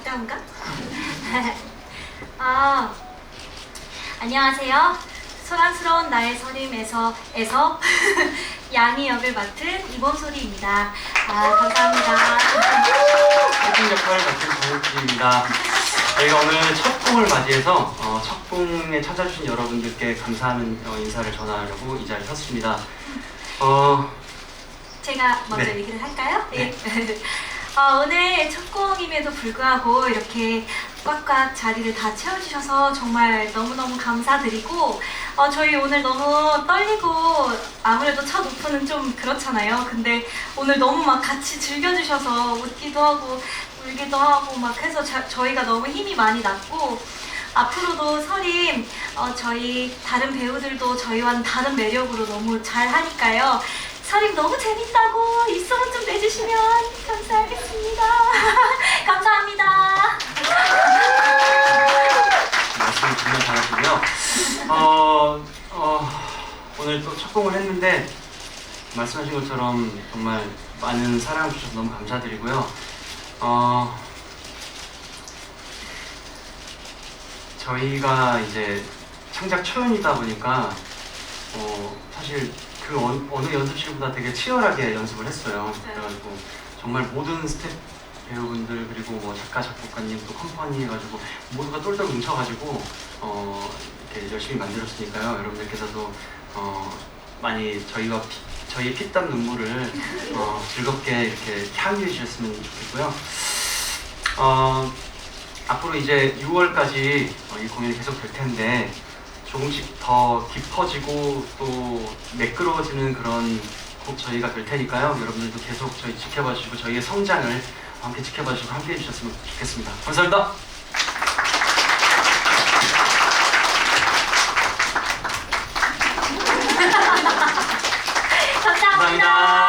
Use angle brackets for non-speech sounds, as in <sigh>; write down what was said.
가까운가? <laughs> 아, 안녕하세요. 소란스러운 나의 서림에서 에서 <laughs> 양이 역을 맡은 이범소리입니다. 아, 감사합니다. 해준 역할을 맡은 정욱기입니다. 저희가 오늘 첫 공을 맞이해서 어, 첫 공에 찾아주신 여러분들께 감사하는 어, 인사를 전하려고 이 자리에 섰습니다. 어, 제가 먼저 네. 얘기를 할까요? 네. <laughs> 어, 오늘 첫 공임에도 불구하고 이렇게 꽉꽉 자리를 다 채워주셔서 정말 너무너무 감사드리고 어, 저희 오늘 너무 떨리고 아무래도 첫 오픈은 좀 그렇잖아요. 근데 오늘 너무 막 같이 즐겨주셔서 웃기도 하고 울기도 하고 막 해서 자- 저희가 너무 힘이 많이 났고 앞으로도 서림 어, 저희 다른 배우들도 저희와는 다른 매력으로 너무 잘 하니까요. 서림 너무 재밌다고 입소문 좀 내주시면 감사하겠습니다. 감사합니다. 말씀 잘하시고요. 어, 어, 오늘 또 첫 공을 했는데 말씀하신 것처럼 정말 많은 사랑을 주셔서 너무 감사드리고요. 어, 저희가 이제 창작 초연이다 보니까 어, 사실 그 어느, 어느 연습실보다 되게 치열하게 연습을 했어요. 네. 그래가지고 정말 모든 스텝 배우분들 그리고 뭐 작가 작곡가님 또 컴퍼니 해가지고 모두가 똘똘 뭉쳐가지고 어, 이렇게 열심히 만들었으니까요. 여러분들께서도 어, 많이 저희와 피, 저희 피땀 눈물을 어, 즐겁게 이렇게 향유해 주셨으면 좋겠고요. 어, 앞으로 이제 6월까지 어, 이 공연이 계속 될 텐데 조금씩 더 깊어지고 또 매끄러워지는 그런 꼭 저희가 될 테니까요. 여러분들도 계속 저희 지켜봐 주시고 저희의 성장을 함께 지켜봐 주시고 함께 해주셨으면 좋겠습니다. 감사합니다. <laughs> 감사합니다.